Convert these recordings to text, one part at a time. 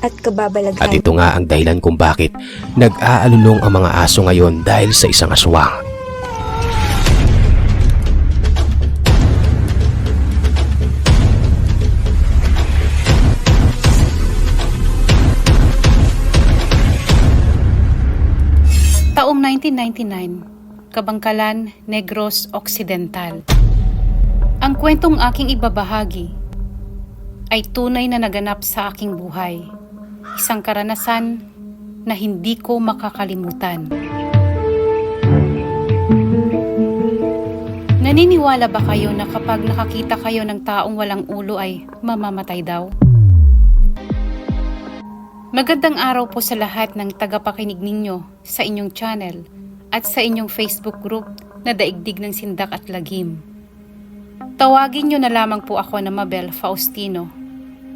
at kababalaghan. At ito nga ang dahilan kung bakit nag-aalulong ang mga aso ngayon dahil sa isang aswang. Taong 1999, Kabangkalan, Negros Occidental. Ang kwentong aking ibabahagi ay tunay na naganap sa aking buhay. Isang karanasan na hindi ko makakalimutan. Naniniwala ba kayo na kapag nakakita kayo ng taong walang ulo ay mamamatay daw? Magandang araw po sa lahat ng tagapakinig ninyo sa inyong channel at sa inyong Facebook group na Daigdig ng Sindak at Lagim. Tawagin nyo na lamang po ako na Mabel Faustino.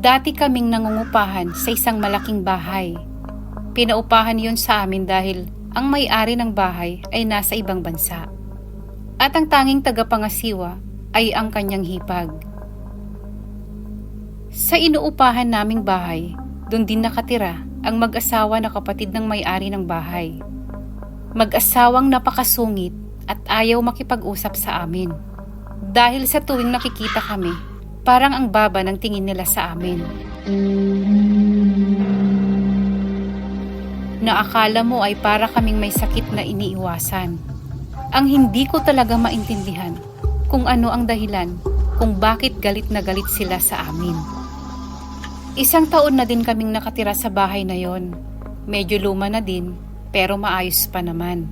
Dati kaming nangungupahan sa isang malaking bahay. Pinaupahan yon sa amin dahil ang may-ari ng bahay ay nasa ibang bansa. At ang tanging tagapangasiwa ay ang kanyang hipag. Sa inuupahan naming bahay, doon din nakatira ang mag-asawa na kapatid ng may-ari ng bahay. Mag-asawang napakasungit at ayaw makipag-usap sa amin. Dahil sa tuwing nakikita kami, parang ang baba ng tingin nila sa amin. Na akala mo ay para kaming may sakit na iniiwasan. Ang hindi ko talaga maintindihan kung ano ang dahilan kung bakit galit na galit sila sa amin. Isang taon na din kaming nakatira sa bahay na yon. Medyo luma na din, pero maayos pa naman.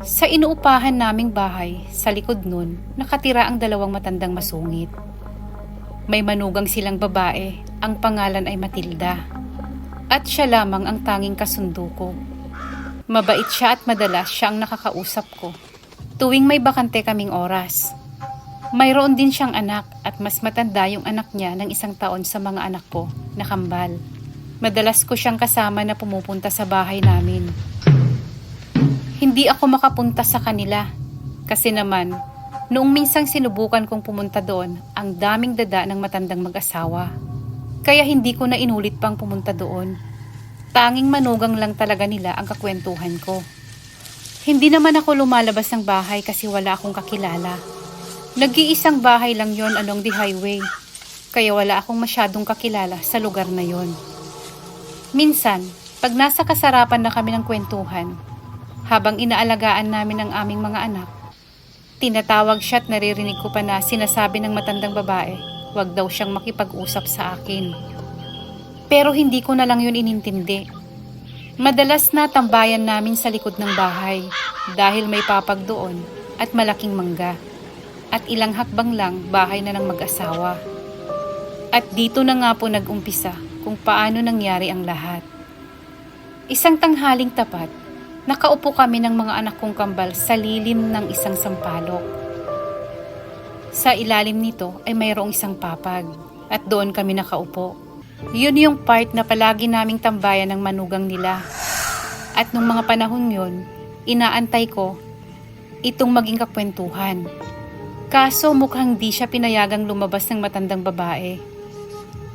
Sa inuupahan naming bahay, sa likod nun, nakatira ang dalawang matandang masungit. May manugang silang babae, ang pangalan ay Matilda. At siya lamang ang tanging kasundo ko. Mabait siya at madalas siya ang nakakausap ko. Tuwing may bakante kaming oras. Mayroon din siyang anak at mas matanda yung anak niya ng isang taon sa mga anak ko na kambal. Madalas ko siyang kasama na pumupunta sa bahay namin. Hindi ako makapunta sa kanila kasi naman noong minsang sinubukan kong pumunta doon ang daming dada ng matandang mag-asawa. Kaya hindi ko na inulit pang pumunta doon. Tanging manugang lang talaga nila ang kakwentuhan ko. Hindi naman ako lumalabas ng bahay kasi wala akong kakilala. Nag-iisang bahay lang yon along the highway, kaya wala akong masyadong kakilala sa lugar na yon. Minsan, pag nasa kasarapan na kami ng kwentuhan, habang inaalagaan namin ang aming mga anak, tinatawag siya at naririnig ko pa na sinasabi ng matandang babae, wag daw siyang makipag-usap sa akin. Pero hindi ko na lang yun inintindi. Madalas na tambayan namin sa likod ng bahay dahil may papag doon at malaking mangga at ilang hakbang lang bahay na ng mag-asawa. At dito na nga po nag-umpisa kung paano nangyari ang lahat. Isang tanghaling tapat, nakaupo kami ng mga anak kong kambal sa lilim ng isang sampalok. Sa ilalim nito ay mayroong isang papag at doon kami nakaupo. Yun yung part na palagi naming tambayan ng manugang nila. At nung mga panahon yun, inaantay ko itong maging kakwentuhan. Kaso mukhang di siya pinayagang lumabas ng matandang babae.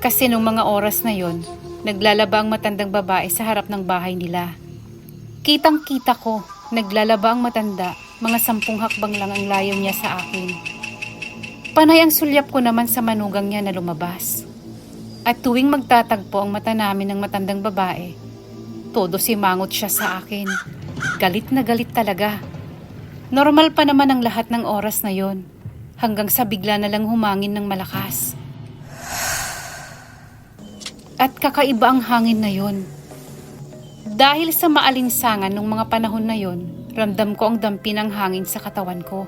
Kasi nung mga oras na yon, naglalaba ang matandang babae sa harap ng bahay nila. Kitang kita ko, naglalaba ang matanda, mga sampung hakbang lang ang layo niya sa akin. Panay ang sulyap ko naman sa manugang niya na lumabas. At tuwing magtatagpo ang mata namin ng matandang babae, todo simangot siya sa akin. Galit na galit talaga. Normal pa naman ang lahat ng oras na yon. Hanggang sa bigla na lang humangin ng malakas. At kakaiba ang hangin na yon. Dahil sa maalinsangan ng mga panahon na yon, ramdam ko ang dampi ng hangin sa katawan ko.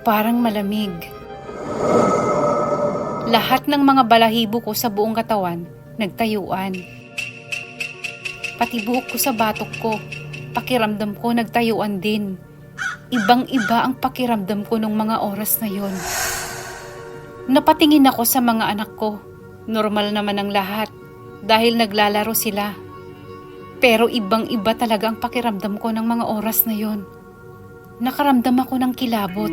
Parang malamig. Lahat ng mga balahibo ko sa buong katawan nagtayuan. Pati buhok ko sa batok ko, pakiramdam ko nagtayuan din. Ibang-iba ang pakiramdam ko nung mga oras na yon. Napatingin ako sa mga anak ko. Normal naman ang lahat dahil naglalaro sila. Pero ibang-iba talaga ang pakiramdam ko ng mga oras na yon. Nakaramdam ako ng kilabot.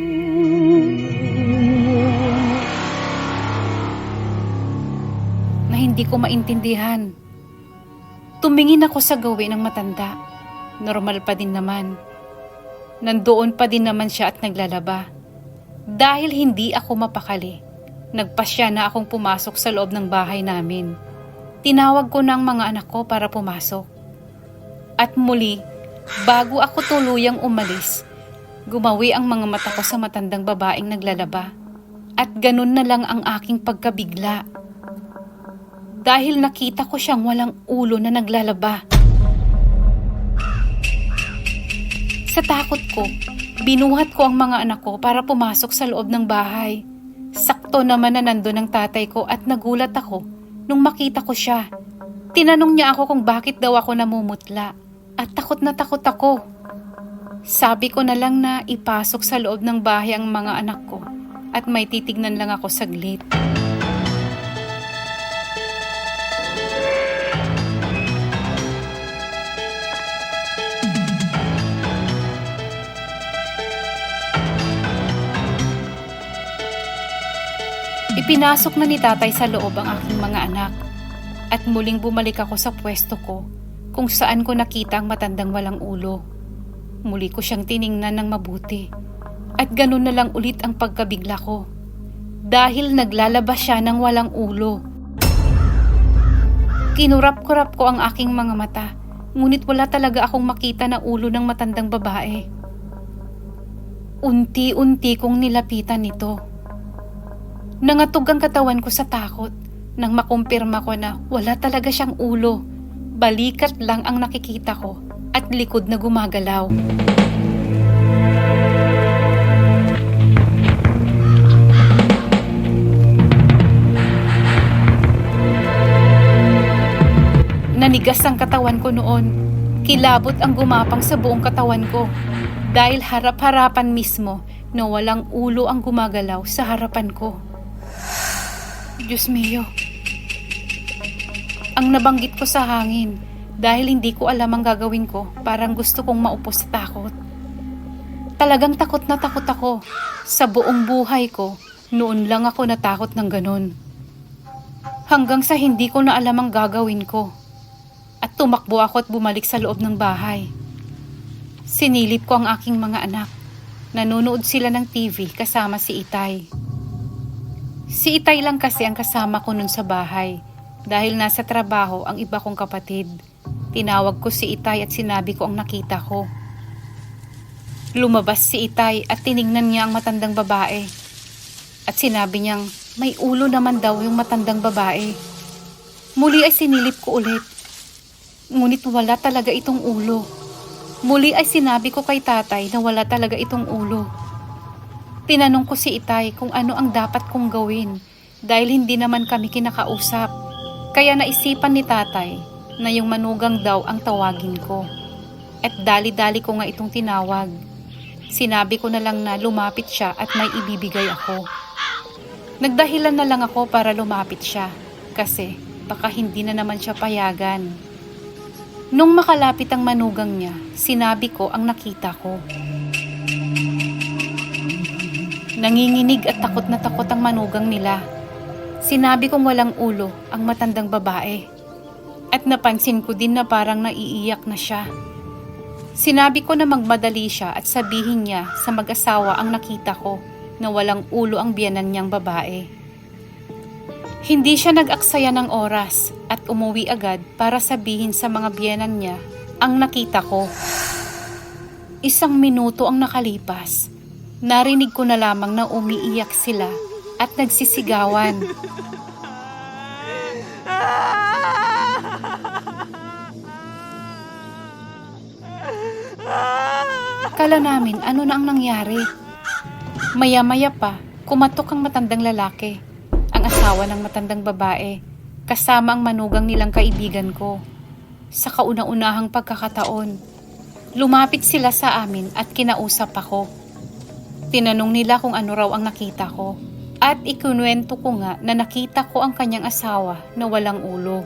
Na hindi ko maintindihan. Tumingin ako sa gawin ng matanda. Normal pa din naman. Nandoon pa din naman siya at naglalaba. Dahil hindi ako mapakali, nagpasya na akong pumasok sa loob ng bahay namin. Tinawag ko ng mga anak ko para pumasok. At muli, bago ako tuluyang umalis, gumawi ang mga mata ko sa matandang babaeng naglalaba. At ganun na lang ang aking pagkabigla. Dahil nakita ko siyang walang ulo na naglalaba. Sa takot ko, binuhat ko ang mga anak ko para pumasok sa loob ng bahay. Sakto naman na nandun ang tatay ko at nagulat ako nung makita ko siya. Tinanong niya ako kung bakit daw ako namumutla at takot na takot ako. Sabi ko na lang na ipasok sa loob ng bahay ang mga anak ko at may titignan lang ako saglit. Ipinasok na ni tatay sa loob ang aking mga anak at muling bumalik ako sa pwesto ko kung saan ko nakita ang matandang walang ulo. Muli ko siyang tiningnan ng mabuti at ganun na lang ulit ang pagkabigla ko dahil naglalabas siya ng walang ulo. Kinurap-kurap ko ang aking mga mata ngunit wala talaga akong makita na ulo ng matandang babae. Unti-unti kong nilapitan nito. Nangatog ang katawan ko sa takot nang makumpirma ko na wala talaga siyang ulo. Balikat lang ang nakikita ko at likod na gumagalaw. Nanigas ang katawan ko noon. Kilabot ang gumapang sa buong katawan ko dahil harap-harapan mismo na walang ulo ang gumagalaw sa harapan ko. Diyos mio. Ang nabanggit ko sa hangin dahil hindi ko alam ang gagawin ko, parang gusto kong maupo sa takot. Talagang takot na takot ako. Sa buong buhay ko, noon lang ako natakot ng ganun. Hanggang sa hindi ko na alam ang gagawin ko. At tumakbo ako at bumalik sa loob ng bahay. Sinilip ko ang aking mga anak. Nanonood sila ng TV kasama si Itay. Si Itay lang kasi ang kasama ko nun sa bahay dahil nasa trabaho ang iba kong kapatid. Tinawag ko si Itay at sinabi ko ang nakita ko. Lumabas si Itay at tiningnan niya ang matandang babae. At sinabi niyang may ulo naman daw yung matandang babae. Muli ay sinilip ko ulit. Ngunit wala talaga itong ulo. Muli ay sinabi ko kay tatay na wala talaga itong ulo. Tinanong ko si Itay kung ano ang dapat kong gawin dahil hindi naman kami kinakausap. Kaya naisipan ni tatay na yung manugang daw ang tawagin ko. At dali-dali ko nga itong tinawag. Sinabi ko na lang na lumapit siya at may ibibigay ako. Nagdahilan na lang ako para lumapit siya kasi baka hindi na naman siya payagan. Nung makalapit ang manugang niya, sinabi ko ang nakita ko. Nanginginig at takot na takot ang manugang nila. Sinabi kong walang ulo ang matandang babae. At napansin ko din na parang naiiyak na siya. Sinabi ko na magmadali siya at sabihin niya sa mag-asawa ang nakita ko na walang ulo ang biyanan niyang babae. Hindi siya nag-aksaya ng oras at umuwi agad para sabihin sa mga biyenan niya ang nakita ko. Isang minuto ang nakalipas. Narinig ko na lamang na umiiyak sila at nagsisigawan. Kala namin ano na ang nangyari. Maya-maya pa, kumatok ang matandang lalaki, ang asawa ng matandang babae, kasama ang manugang nilang kaibigan ko. Sa kauna-unahang pagkakataon, lumapit sila sa amin at kinausap ako. Tinanong nila kung ano raw ang nakita ko. At ikunwento ko nga na nakita ko ang kanyang asawa na walang ulo.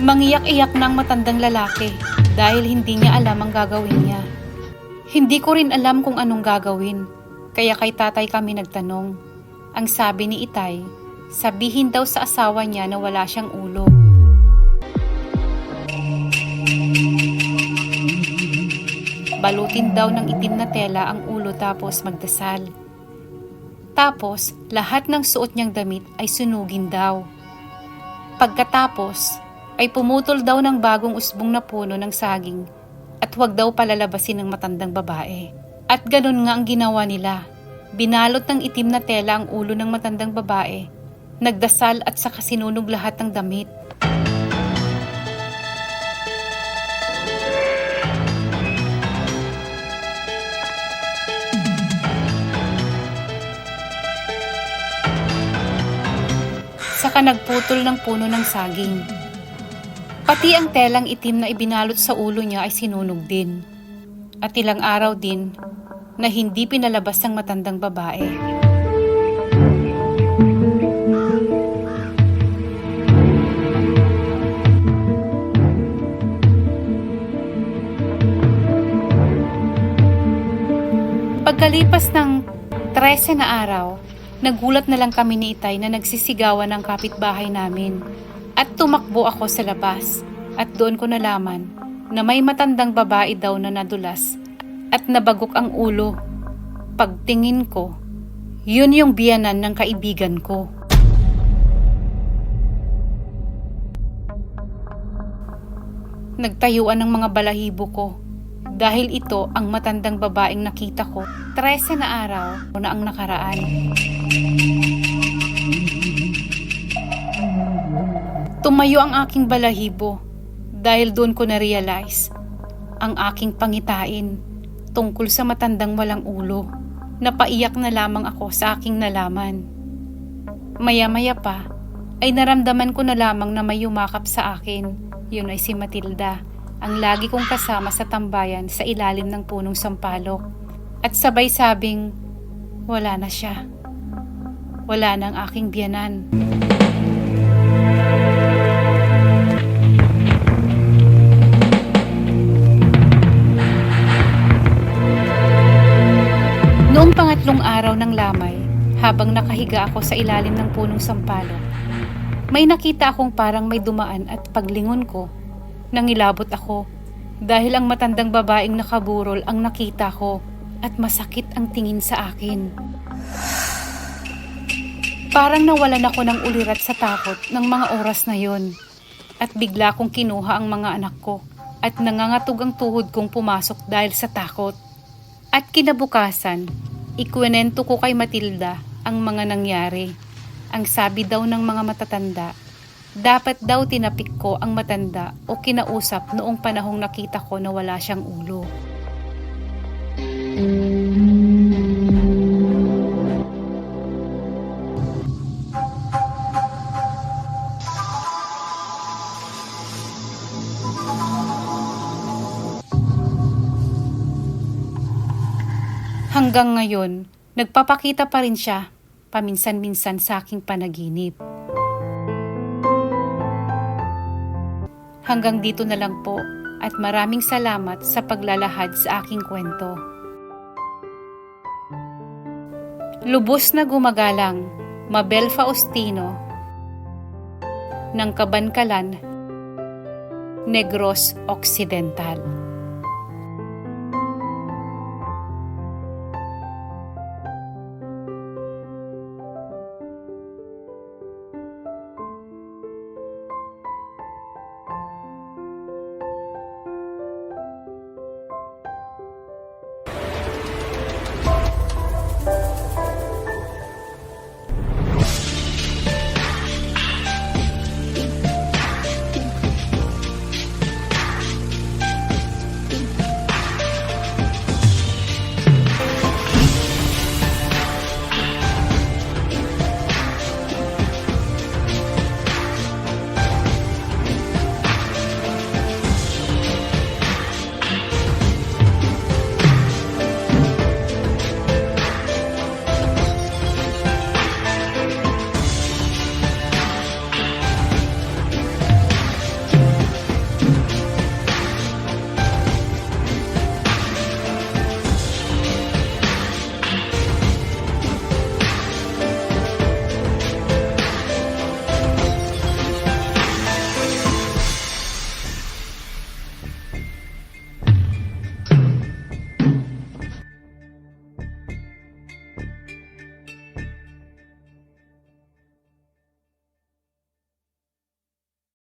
Mangiyak-iyak ng matandang lalaki dahil hindi niya alam ang gagawin niya. Hindi ko rin alam kung anong gagawin, kaya kay tatay kami nagtanong. Ang sabi ni Itay, sabihin daw sa asawa niya na wala siyang ulo. Balutin daw ng itim na tela ang ulo tapos magdasal. Tapos, lahat ng suot niyang damit ay sunugin daw. Pagkatapos, ay pumutol daw ng bagong usbong na puno ng saging at huwag daw palalabasin ng matandang babae. At ganun nga ang ginawa nila. Binalot ng itim na tela ang ulo ng matandang babae, nagdasal at saka sinunog lahat ng damit. Saka nagputol ng puno ng saging. Pati ang telang itim na ibinalot sa ulo niya ay sinunog din. At ilang araw din na hindi pinalabas ng matandang babae. Pagkalipas ng 13 na araw, nagulat na lang kami ni Itay na nagsisigawan ng kapitbahay namin. At tumakbo ako sa labas at doon ko nalaman na may matandang babae daw na nadulas at nabagok ang ulo. Pagtingin ko, yun yung biyanan ng kaibigan ko. Nagtayuan ng mga balahibo ko dahil ito ang matandang babaeng nakita ko 13 na araw na ang nakaraan. Tumayo ang aking balahibo dahil doon ko na-realize ang aking pangitain tungkol sa matandang walang ulo. Napaiyak na lamang ako sa aking nalaman. Maya-maya pa ay naramdaman ko na lamang na may yumakap sa akin. Yun ay si Matilda, ang lagi kong kasama sa tambayan sa ilalim ng punong sampalok. At sabay sabing, wala na siya. Wala na ang aking biyanan. Ng lamay, habang nakahiga ako sa ilalim ng punong sampalok, may nakita akong parang may dumaan at paglingon ko, nangilabot ako dahil ang matandang babaeng nakaburol ang nakita ko at masakit ang tingin sa akin. Parang nawalan ako ng ulirat sa takot ng mga oras na yon at bigla kong kinuha ang mga anak ko at nangangatog ang tuhod kong pumasok dahil sa takot. At kinabukasan, ikwenento ko kay Matilda ang mga nangyari. Ang sabi daw ng mga matatanda, dapat daw tinapik ko ang matanda o kinausap noong panahong nakita ko na wala siyang ulo. Hanggang ngayon, nagpapakita pa rin siya paminsan-minsan sa aking panaginip. Hanggang dito na lang po at maraming salamat sa paglalahad sa aking kwento. Lubos na gumagalang, Mabel Faustino, ng Kabankalan, Negros Occidental.